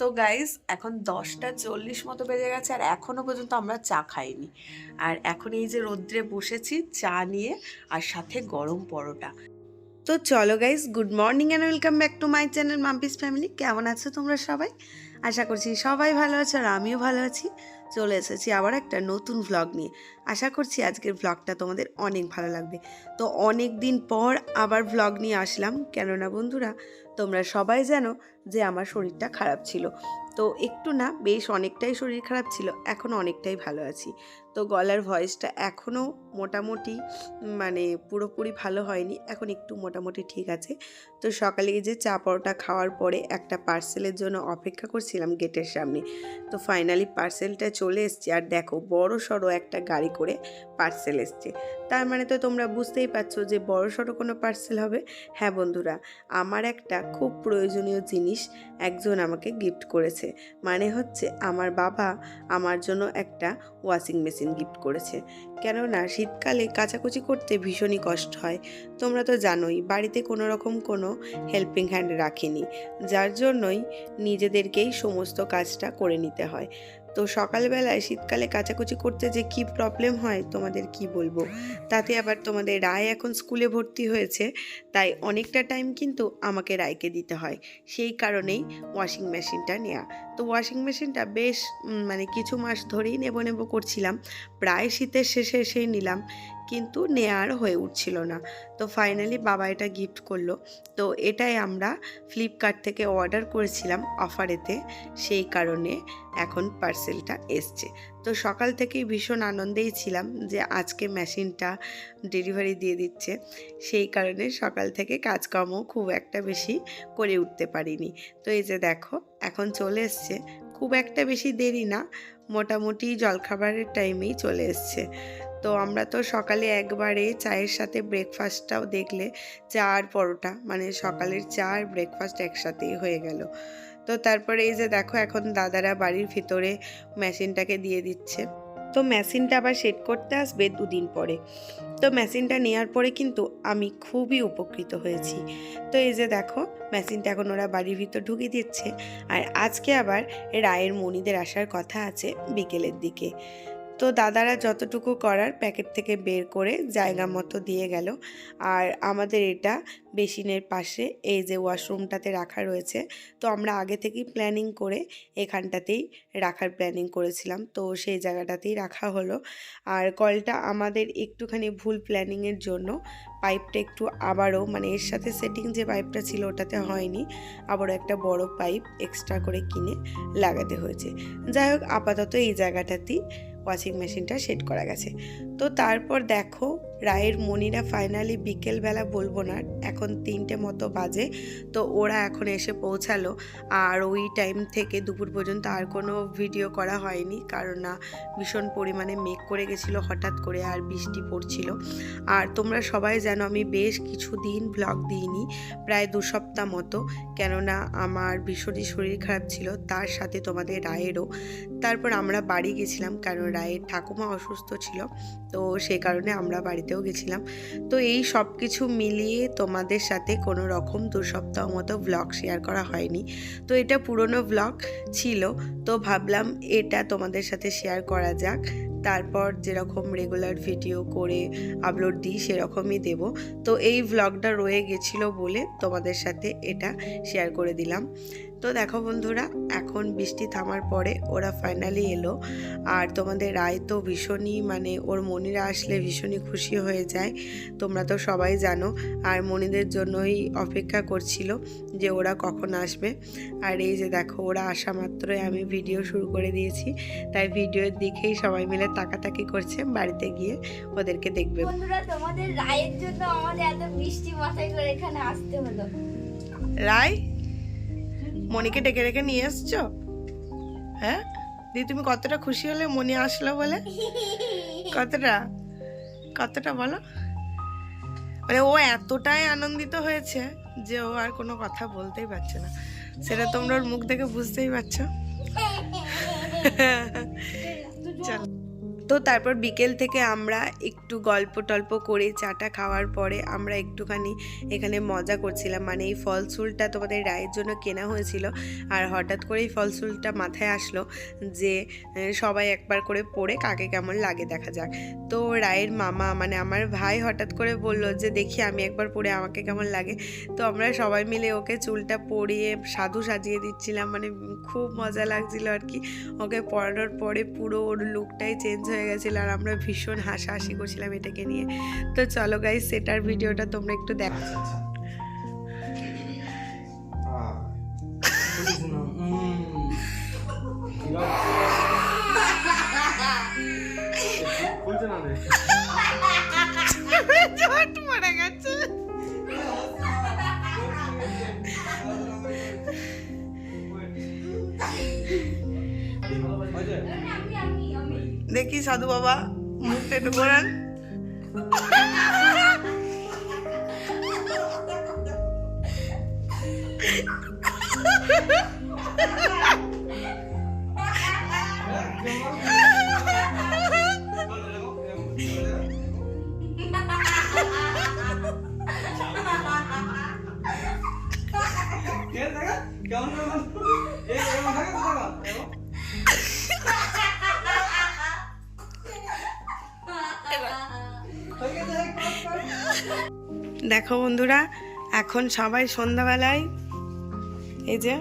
তো গাইজ এখন দশটা চল্লিশ মতো বেজে গেছে আর এখনও পর্যন্ত আমরা চা খাইনি। আর এখন এই যে রোদ্রে বসেছি চা নিয়ে আর সাথে গরম পরোটা। তো চলো guys good morning and welcome back to my channel Mampi's family কেমন আছো তোমরা সবাই? আশা করছি সবাই ভালো আছো আর আমিও ভালো আছি। চলে এসেছি আবার একটা নতুন ভ্লগ নিয়ে। আশা করছি আজকের ভ্লগটা তোমাদের অনেক ভালো লাগবে। তো অনেক দিন পর আবার ভ্লগ নিয়ে আসলাম। কেননা বন্ধুরা, তোমরা সবাই জানো যে আমার শরীরটা খারাপ ছিল। তো একটু না বেশ অনেকটাই শরীর খারাপ ছিল, এখন অনেকটাই ভালো আছি। তো গলার ভয়েসটা এখনও মোটামুটি মানে পুরোপুরি ভালো হয়নি, এখন একটু মোটামুটি ঠিক আছে। তো সকালে যে চা পরোটা খাওয়ার পরে একটা পার্সেলের জন্য অপেক্ষা করছিলাম গেটের সামনে। তো ফাইনালি পার্সেলটা চলে এসছে, আর দেখো বড় সড়ো একটা গাড়ি করে পার্সেল এসছে। তার মানে তো তোমরা বুঝতেই পারছ যে বড় সড়ো কোনো পার্সেল হবে। হ্যাঁ বন্ধুরা, আমার একটা খুব প্রয়োজনীয় জিনিস একজন আমাকে গিফট করেছে। মানে হচ্ছে আমার বাবা আমার জন্য একটা ওয়াশিং মেশিন গিফট করেছে। কেননা শীতকালে কাচাকুচি করতে ভীষণই কষ্ট হয়। তোমরা তো জানোই, বাড়িতে কোনো রকম কোনো হেল্পিং হ্যান্ড রাখিনি। যার জন্যই নিজেদেরকেই সমস্ত কাজটা করে নিতে হয়। তো সকালবেলায় শীতকালে কাচাকুচি করতে যে কি প্রবলেম হয় তোমাদের কি বলব? তাতে আবার তোমাদের রায় এখন স্কুলে ভর্তি হয়েছে, তাই অনেকটা টাইম কিন্তু আমাকে রায়কে দিতে হয়। সেই কারণেই ওয়াশিং মেশিনটা নেওয়া তো ওয়াশিং মেশিনটা বেশ মানে কিছু মাস ধরেই নেব নেব করছিলাম। প্রায় শীতের শেষে এসেই নিলাম, কিন্তু নেয়ার হয়ে উঠছিল না। তো ফাইনালি বাবা এটা গিফট করল। তো এটাই আমরা ফ্লিপকার্ট থেকে অর্ডার করেছিলাম অফারেতে সেই কারণে এখন পার্সেলটা এসছে। তো সকাল থেকেই ভীষণ আনন্দেই ছিলাম যে আজকে মেশিনটা ডেলিভারি দিয়ে দিচ্ছে। সেই কারণে সকাল থেকে কাজকর্ম খুব একটা বেশি করে উঠতে পারিনি। তো এই যে দেখো এখন চলে এসছে। খুব একটা বেশি দেরি না, মোটামুটি জলখাবারের টাইমেই চলে এসছে। তো আমরা তো সকালে একবারে চায়ের সাথে ব্রেকফাস্টটাও দেখলে চা আর পরোটা মানে সকালের চা আর ব্রেকফাস্ট একসাথেই হয়ে গেল। তো তারপরে এই যে দেখো এখন দাদারা বাড়ির ভিতরে মেশিনটাকে দিয়ে দিচ্ছে। তো মেশিনটা আবার সেট করতে আসবে দুদিন পরে। তো মেশিনটা নেওয়ার পরে কিন্তু আমি খুবই উপকৃত হয়েছি। তো এই যে দেখো, মেশিনটা এখন ওরা বাড়ির ভিতর ঢুকিয়ে দিচ্ছে। আর আজকে আবার রায়ের মনিদের আসার কথা আছে বিকেলের দিকে। তো দাদারা যতটুকু করার প্যাকেট থেকে বের করে জায়গা মতো দিয়ে গেল। আর আমাদের এটা বেসিনের পাশে এই যে ওয়াশরুমটাতে রাখা রয়েছে, তো আমরা আগে থেকেই প্ল্যানিং করে এখানটাতেই রাখার প্ল্যানিং করেছিলাম। তো সেই জায়গাটাতেই রাখা হলো। আর কলটা আমাদের একটুখানি ভুল প্ল্যানিংয়ের জন্য পাইপটা একটু আবারও মানে এর সাথে সেটিং যে পাইপটা ছিল ওটাতে হয়নি, আবারও একটা বড় পাইপ এক্সট্রা করে কিনে লাগাতে হয়েছে। যাই হোক, আপাতত এই জায়গাটাতেই ওয়াশিং মেশিনটা সেট করা গেছে। তো তারপর দেখো রায়ের মনিরা ফাইনালি বিকেলবেলা বলব না, এখন তিনটে মতো বাজে, তো ওরা এখন এসে পৌঁছালো। আর ওই টাইম থেকে দুপুর পর্যন্ত আর কোনো ভিডিও করা হয়নি, কারণ না, ভীষণ পরিমাণে মেঘ করে গেছিল হঠাৎ করে আর বৃষ্টি পড়ছিল। আর তোমরা সবাই জানো আমি বেশ কিছুদিন ব্লগ দিইনি, প্রায় দু সপ্তাহ মতো, কেননা আমার ভীষণই শরীর খারাপ ছিল, তার সাথে তোমাদের রায়েরও। তারপর আমরা বাড়ি গেছিলাম, কারণ রায়ের ঠাকুমা অসুস্থ ছিল, তো সেই কারণে আমরা বাড়িতেও গেছিলাম। তো এই সব কিছু মিলিয়ে তোমাদের সাথে কোনো রকম দু সপ্তাহ মতো ব্লগ শেয়ার করা হয়নি। তো এটা পুরনো ব্লগ ছিল। তো ভাবলাম এটা তোমাদের সাথে শেয়ার করা যাক। তারপর যেরকম রেগুলার ভিডিও করে আপলোড দিই, সেরকমই দেব। তো এই ভ্লগটা রয়ে গেছিল বলে তোমাদের সাথে এটা শেয়ার করে দিলাম। তো দেখো বন্ধুরা এখন বৃষ্টি থামার পরে ওরা ফাইনালি এলো। আর তোমাদের রায় তো ভীষণই মানে ওর মনিরা আসলে ভীষণই খুশি হয়ে যায় তোমরা তো সবাই জানো। আর মনিদের জন্যই অপেক্ষা করছিল যে ওরা কখন আসবে। আর এই যে দেখো ওরা আসা মাত্রই আমি ভিডিও শুরু করে দিয়েছি। তাই ভিডিওর দিকেই সবাই মিলে তাকাতাকি করছে বাড়িতে গিয়ে ওদেরকে দেখবে। বন্ধুরা তোমাদের রায়ের জন্য আমাদের এত বৃষ্টি মাথায় করে এখানে আসতে হলো। রায়? মনিকে ডেকে ডেকে নিয়ে এসছো? হ্যাঁ? দি তুমি কতটা খুশি হলে মনি আসলো বলে? কতটা? কতটা বলো? মানে ও এতটাই আনন্দিত হয়েছে যে ও আর কোনো কথা বলতেই পারছে না। সেটা তোমরা ওর মুখ দেখে বুঝতেই পারছ। চল। তো তারপর বিকেল থেকে আমরা একটু গল্প টল্প করে চাটা খাওয়ার পরে আমরা একটুখানি এখানে মজা করছিলাম। মানে এই ফল চুলটা তোমাদের রায়ের জন্য কেনা হয়েছিল আর হঠাৎ করে এই ফল চুলটা মাথায় আসলো যে সবাই একবার করে পরে কাকে কেমন লাগে দেখা যাক। তো রায়ের মামা মানে আমার ভাই হঠাৎ করে বলল যে, দেখি আমি একবার পরে আমাকে কেমন লাগে। তো আমরা সবাই মিলে ওকে চুলটা পরিয়ে সাধু সাজিয়ে দিচ্ছিলাম। মানে খুব মজা লাগছিল আর কি। ওকে পরানোর পরে পুরো ওর লুকটাই চেঞ্জ হয়ে গেছিল আর আমরা ভীষণ হাসাহাসি করছিলাম এটাকে নিয়ে। তো চলো গাইজ সেটার ভিডিওটা তোমরা একটু দেখো আচ্ছা আচ্ছা। পড়ে গেছে। দেখি সাধু বাবা মুখটা একটু ঘোরান কে দেখা? কেমন দেখো বন্ধুরা এখন সবাই সন্ধ্যাবেলায় এই যে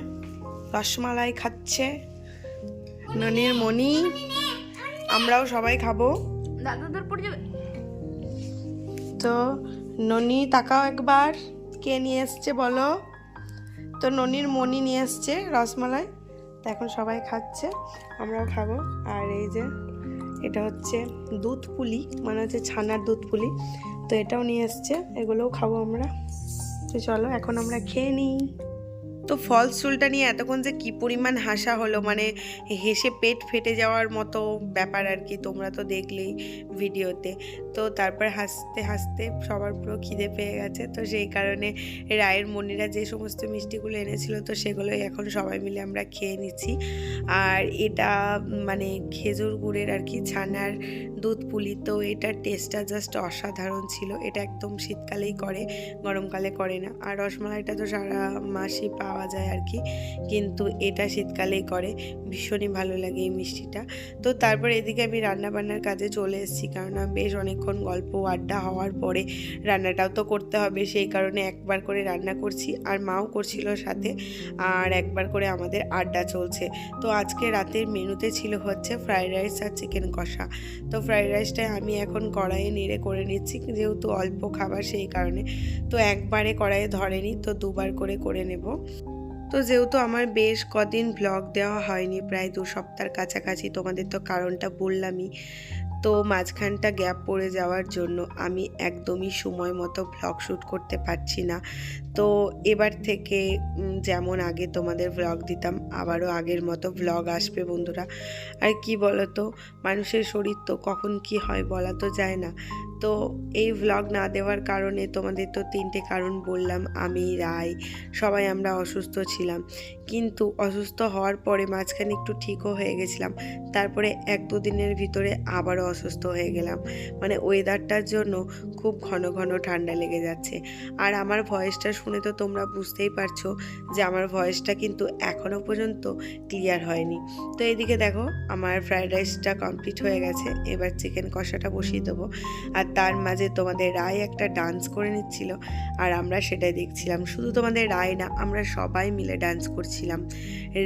রসমালাই খাচ্ছে ননির মনি আমরাও সবাই খাব। তো ননি তাকাও একবার কে নিয়ে এসছে বলো? তো ননির মনি নিয়ে এসছে রসমালাই তো এখন সবাই খাচ্ছে আমরাও খাব। আর এই যে এটা হচ্ছে দুধ পুলি মানে হচ্ছে ছানার দুধ পুলি। তো এটাও নিয়ে এসছে এগুলোও খাব আমরা। তো চলো এখন আমরা খেয়ে নিই। তো ফলস চুলটা নিয়ে এতক্ষণ যে কী পরিমাণ হাসা হলো মানে হেসে পেট ফেটে যাওয়ার মতো ব্যাপার আর কি তোমরা তো দেখলেই ভিডিওতে। তো তারপর হাসতে হাসতে সবার পুরো খিদে পেয়ে গেছে, তো সেই কারণে রায়ের মনিরা যে সমস্ত মিষ্টিগুলো এনেছিল, তো সেগুলোই এখন সবাই মিলে আমরা খেয়ে নিচ্ছি। আর এটা মানে খেজুর গুড়ের আর কি ছানার দুধ পুলি, তো এটার টেস্টটা জাস্ট অসাধারণ ছিল। এটা একদম শীতকালেই করে, গরমকালে করে না। আর রসমালাইটা তো সারা মাসই পাওয়া যায় আর কি। কিন্তু এটা শীতকালেই করে। ভীষণই ভালো লাগে এই মিষ্টিটা। তো তারপর এদিকে আমি রান্না বান্নার কাজে চলে এসেছি। কারণ বেশ অনেকক্ষণ গল্প আড্ডা হওয়ার পরে রান্নাটাও তো করতে হবে। সেই কারণে একবার করে রান্না করছি আর মাও করছিল সাথে। আর একবার করে আমাদের আড্ডা চলছে। তো আজকে রাতের মেনুতে ছিল হচ্ছে ফ্রাইড রাইস আর চিকেন কষা। তো ফ্রাইড রাইসটা আমি এখন কড়াইয়ে নেড়ে করে নিচ্ছি। যেহেতু অল্প খাবার সেই কারণে। তো একবারে কড়াইয়ে ধরেনি। তো দুবার করে করে নেব। তো যেহেতু আমার বেশ কদিন ব্লগ দেওয়া হয়নি, প্রায় দু সপ্তাহের কাছাকাছি, তোমাদের তো কারণটা বললামই, তো মাঝখানটা গ্যাপ পড়ে যাওয়ার জন্য আমি একদমই সময় মতো ব্লগ শ্যুট করতে পারছি না। তো এবার থেকে যেমন আগে তোমাদের ব্লগ দিতাম, আবারও আগের মতো ব্লগ আসবে বন্ধুরা। আর কি বলো তো মানুষের শরীর তো কখন কি হয় বলা তো যায় না। তো এই ভ্লগ না দেওয়ার কারণে তোমাদের তো তিনটে কারণ বললাম, আমি, রায়, সবাই আমরা অসুস্থ ছিলাম। কিন্তু অসুস্থ হওয়ার পরে মাঝখানে একটু ঠিকও হয়ে গেছিলাম। তারপরে এক দু দিনের ভিতরে আবারও অসুস্থ হয়ে গেলাম। মানে ওয়েদারটার জন্য খুব ঘন ঘন ঠান্ডা লেগে যাচ্ছে। আর আমার ভয়েসটা শুনে তো তোমরা বুঝতেই পারছ যে আমার ভয়েসটা কিন্তু এখনও পর্যন্ত ক্লিয়ার হয়নি। তো এদিকে দেখো, আমার ফ্রাইড রাইসটা কমপ্লিট হয়ে গেছে। এবার চিকেন কষাটা বসিয়ে দেবো। আর তার মাঝে তোমাদের রায় একটা ডান্স করে নিচ্ছিল। আর আমরা সেটাই দেখছিলাম। শুধু তোমাদের রায় না, আমরা সবাই মিলে ডান্স করছিলাম।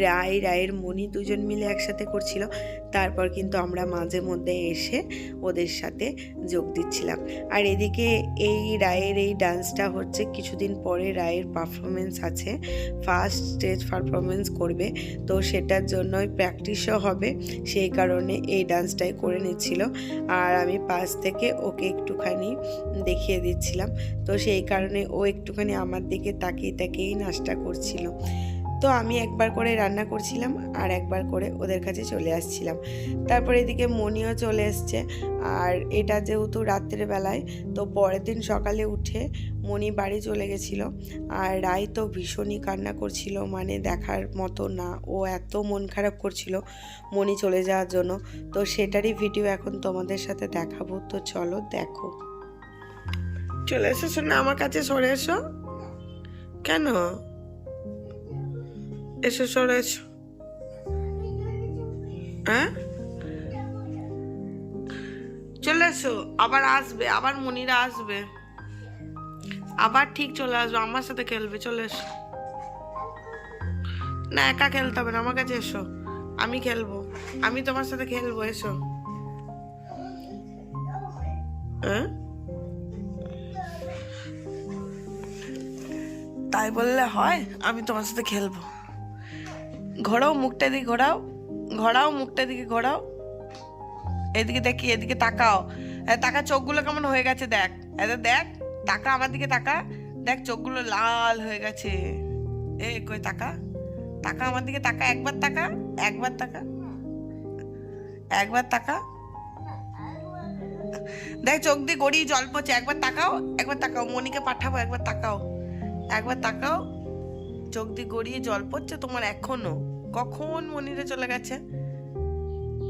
রায়, রায়ের মনি দুজন মিলে একসাথে করছিল। তারপর কিন্তু আমরা মাঝে মধ্যে এসে ওদের সাথে যোগ দিচ্ছিলাম। আর এদিকে এই রায়ের এই ডান্সটা হচ্ছে কিছুদিন পরে রায়ের পারফরমেন্স আছে। ফার্স্ট স্টেজ পারফরমেন্স করবে। তো সেটার জন্যই প্র্যাকটিসও হবে। সেই কারণে এই ডান্সটাই করে নিচ্ছিল। আর আমি পাশ থেকে ওকে একটুখানি দেখিয়ে দিচ্ছিলাম। তো সেই কারণে ও একটুখানি আমার দিকে তাকিয়ে, তাকিয়েই নাচটা করছিল। তো আমি একবার করে রান্না করছিলাম আর একবার করে ওদের কাছে চলে আসছিলাম। তারপর এদিকে মনিও চলে এসছে আর এটা যেহেতু রাত্রের বেলায়, তো পরের দিন সকালে উঠে মনি বাড়ি চলে গেছিল আর রায় তো ভীষণই কান্না করছিল মানে দেখার মতো না, ও এত মন খারাপ করছিল মনি চলে যাওয়ার জন্য। তো সেটারই ভিডিও এখন তোমাদের সাথে দেখাবো, তো চলো দেখো। চলে এসো শোনা আমার কাছে, সরে এসো। কেন? এসো সরে এসো হ্যাঁ? চলে এসো। আবার আসবে, আবার মনিরা আসবে। আবার ঠিক চলে আসবে, আমার সাথে খেলবে, চলে এসো। না, একা খেলতে হবে না, আমার কাছে এসো। আমি খেলব, আমি তোমার সাথে খেলব, এসো। হ্যাঁ? তাই বললে হয়, আমি তোমার সাথে খেলব। ঘোরাও মুখটা দিকে ঘোরাও ঘোরাও মুখটা দিকে ঘোরাও। এদিকে দেখি, এদিকে তাকাও। তাকা, চোখগুলো কেমন হয়ে গেছে দেখ। এত দেখ, তাকা, আমার দিকে তাকা। দেখ, চোখগুলো লাল হয়ে গেছে। এ, কই তাকা? তাকা, আমার দিকে তাকা। একবার তাকা একবার তাকা। একবার তাকা। দেখ, চোখ দিয়ে গড়িয়ে জল পড়ছে। একবার তাকাও একবার তাকাও। মনিকে পাঠাবো, একবার তাকাও। একবার তাকাও। চোখ দিয়ে গড়িয়ে জল পড়ছে তোমার এখনও? কখন মনিরে চলে গেছে?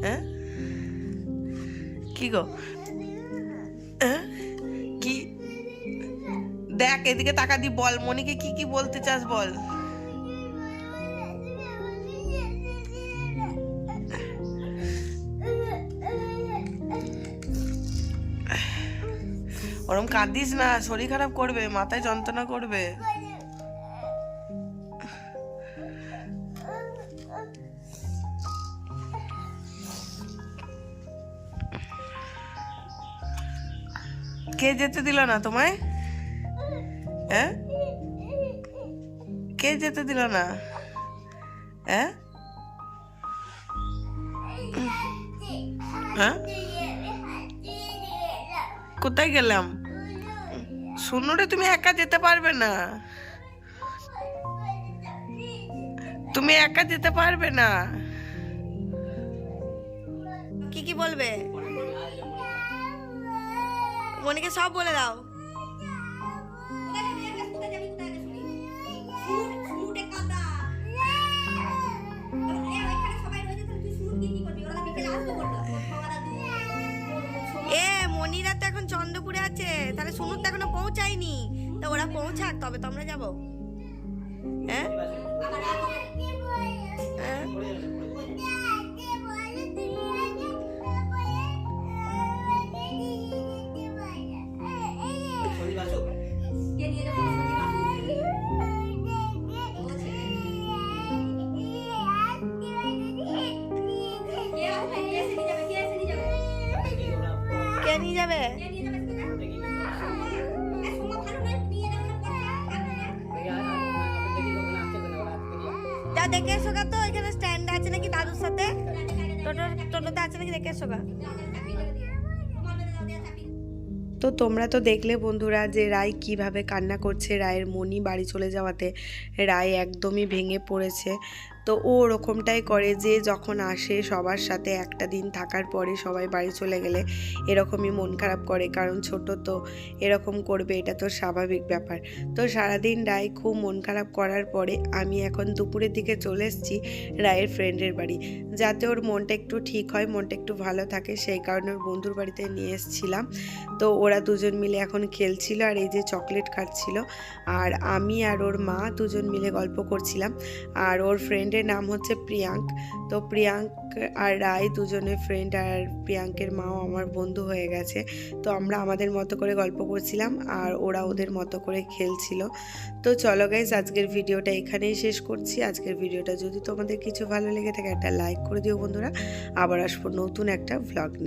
হ্যাঁ? কি গো? হ্যাঁ? কি? দেখ, এদিকে তাকা দি, বল। মনিকে কি কি বলতে চাস বল? ওরম কাঁদিস না, শরীর খারাপ করবে, মাথায় যন্ত্রণা করবে। কে যেতে দিল না তোমায়? হ্যাঁ? কে যেতে দিল না? হ্যাঁ? হ্যাঁ? কোথায় গেলাম? রে, তুমি একা যেতে পারবে না। তুমি একা যেতে পারবে না। কি কি বলবে? মনিকে সব বলে দাও। এ মনিরা তো এখন চন্দ্রপুরে আছে। তাহলে সুনুর তো এখনও পৌঁছায়নি। তো ওরা পৌঁছাক তবে তো আমরা যাব। হ্যাঁ হ্যাঁ? কে নিয়ে যাবে? যা দেখে। এসো তো এখানে স্ট্যান্ড আছে নাকি দাদুর সাথে? টোটো টোটোতে আছে নাকি দেখে এসো তো তোমরা তো দেখলে বন্ধুরা যে রায় কীভাবে কান্না করছে রায়ের মনি বাড়ি চলে যাওয়াতে। রায় একদমই ভেঙে পড়েছে। তো ও ওরকমটাই করে যে যখন আসে সবার সাথে একটা দিন থাকার পরে সবাই বাড়ি চলে গেলে এরকমই মন খারাপ করে, কারণ ছোট তো এরকম করবে, এটা তো স্বাভাবিক ব্যাপার। তো সারাদিন রায় খুব মন খারাপ করার পরে আমি এখন দুপুরের দিকে চলে এসেছি রায়ের ফ্রেন্ডের বাড়ি। যাতে ওর মনটা একটু ঠিক হয়, মনটা একটু ভালো থাকে, সেই কারণে ওর বন্ধুর বাড়িতে নিয়ে এসেছিলাম। তো ওরা দুজন মিলে এখন খেলছিল আর এই যে চকলেট খাচ্ছিল আর আমি আর ওর মা দুজন মিলে গল্প করছিলাম। আর ওর ফ্রেন্ডের নাম হচ্ছে প্রিয়াঙ্ক। তো প্রিয়াঙ্ক আর রায় দুজনে ফ্রেন্ড আর প্রিয়াঙ্কের মাও আমার বন্ধু হয়ে গেছে। তো আমরা আমাদের মতো করে গল্প করছিলাম আর ওরা ওদের মতো করে খেলছিল। তো চলো গাইজ আজকের ভিডিওটা এখানেই শেষ করছি। আজকের ভিডিওটা যদি তোমাদের কিছু ভালো লেগে থাকে, একটা লাইক করে দিও বন্ধুরা। আবার আসব নতুন একটা ভ্লগ নিয়ে।